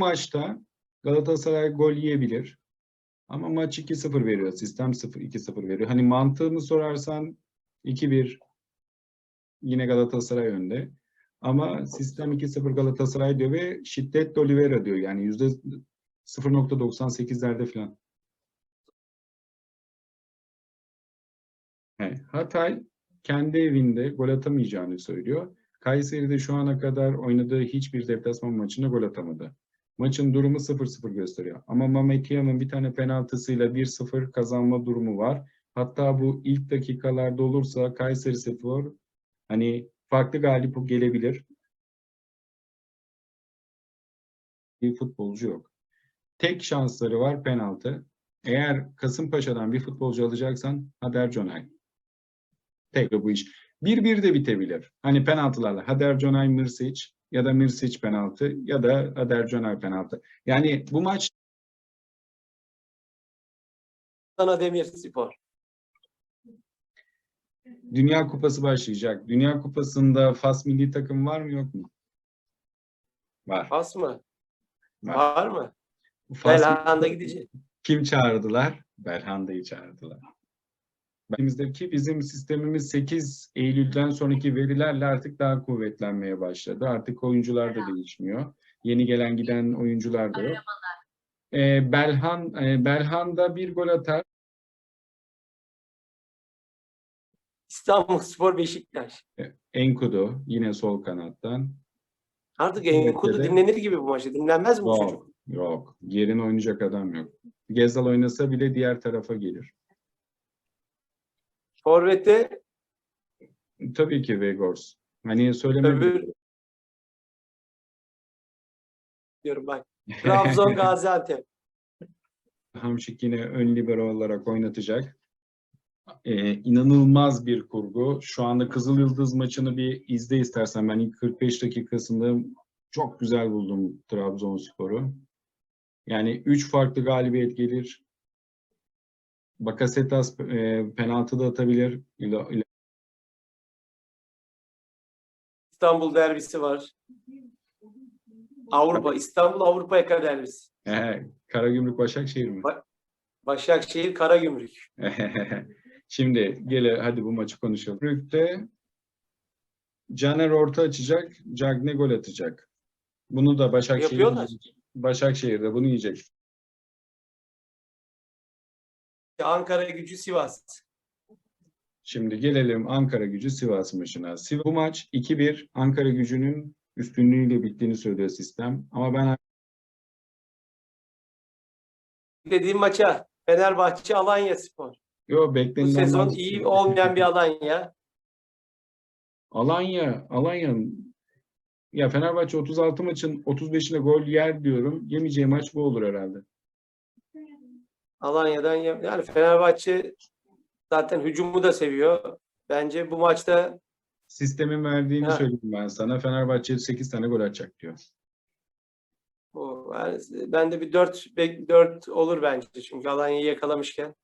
maçta Galatasaray gol yiyebilir. Ama maç 2-0 veriyor. Sistem 0-2-0 veriyor. Hani mantığını sorarsan 2-1 yine Galatasaray önde. Ama sistem 2-0 Galatasaray diyor ve şiddetle Oliveira diyor. Yani yüzde 0.98'lerde falan. Evet, Hatay kendi evinde gol atamayacağını söylüyor. Kayseri'de şu ana kadar oynadığı hiçbir deplasman maçında gol atamadı. Maçın durumu 0-0 gösteriyor. Ama Mamekia'nın bir tane penaltısıyla 1-0 kazanma durumu var. Hatta bu ilk dakikalarda olursa Kayseri Spor hani farklı galip gelebilir. Bir futbolcu yok. Tek şansları var penaltı. Eğer Kasımpaşa'dan bir futbolcu alacaksan Hader Conay. Tek bu iş. 1-1 de bitebilir. Hani penaltılarla Hader Conay Mirsic ya da Mirsic penaltı ya da Hader Conay penaltı. Yani bu maç Adana Demirspor. Dünya Kupası başlayacak. Dünya Kupası'nda Fas milli takım var mı yok mu? Var. Pas mı? Var. Var mı? Fas Belhanda gidecek. Kim çağırdılar? Belhanda'yı çağırdılar. Bizimdeki bizim sistemimiz 8 Eylül'den sonraki verilerle artık daha kuvvetlenmeye başladı. Artık oyuncular da değişmiyor. Yeni gelen giden oyuncular da yok. Ee, Belhan, e, Belhanda bir gol atar. İstanbulspor Beşiktaş. Enkudu yine sol kanattan. Artık Enkudu dinlenir gibi bu maçta. Dinlenmez mi bu çocuk? Yok, yok. Yerin oynayacak adam yok. Gezal oynasa bile diğer tarafa gelir. Forvet'te Tabii ki Vegors. Hani diyorum bak. Trabzon Gaziantep. Hamşik yine ön libero olarak oynatacak. Ee, inanılmaz bir kurgu. Şu anda Kızıl Yıldız maçını bir izle istersen. Ben ilk 45 dakikasında çok güzel buldum Trabzonspor'u. Yani 3 farklı galibiyet gelir. Bakasetas e, penaltı da atabilir. İstanbul derbisi var. Avrupa, İstanbul Avrupa Yaka derbisi. Ee, Karagümrük Başakşehir mi? Başakşehir Karagümrük. Şimdi gele hadi bu maçı konuşalım. Brük'te Caner orta açacak, Cagne gol atacak. Bunu da Başakşehir Yapıyorlar. Başakşehir'de bunu yiyecek. Ankara gücü Sivas. Şimdi gelelim Ankara Gücü Sivas maçına. Bu maç 2-1 Ankara Gücü'nün üstünlüğüyle bittiğini söylüyor sistem. Ama ben Dediğim maça Fenerbahçe Alanya Spor. yo Bu beklenilen sezon maç- iyi olmayan bir Alanya. Alanya, Alanya ya Fenerbahçe 36 maçın 35'ine gol yer diyorum. Yemeyeceği maç bu olur herhalde. Alanya'dan ya- yani Fenerbahçe zaten hücumu da seviyor. Bence bu maçta Sistemin verdiğini Ha. söyleyeyim ben sana. Fenerbahçe 8 tane gol atacak diyor. o yani ben de bir 4 4 olur bence çünkü Alanya'yı yakalamışken.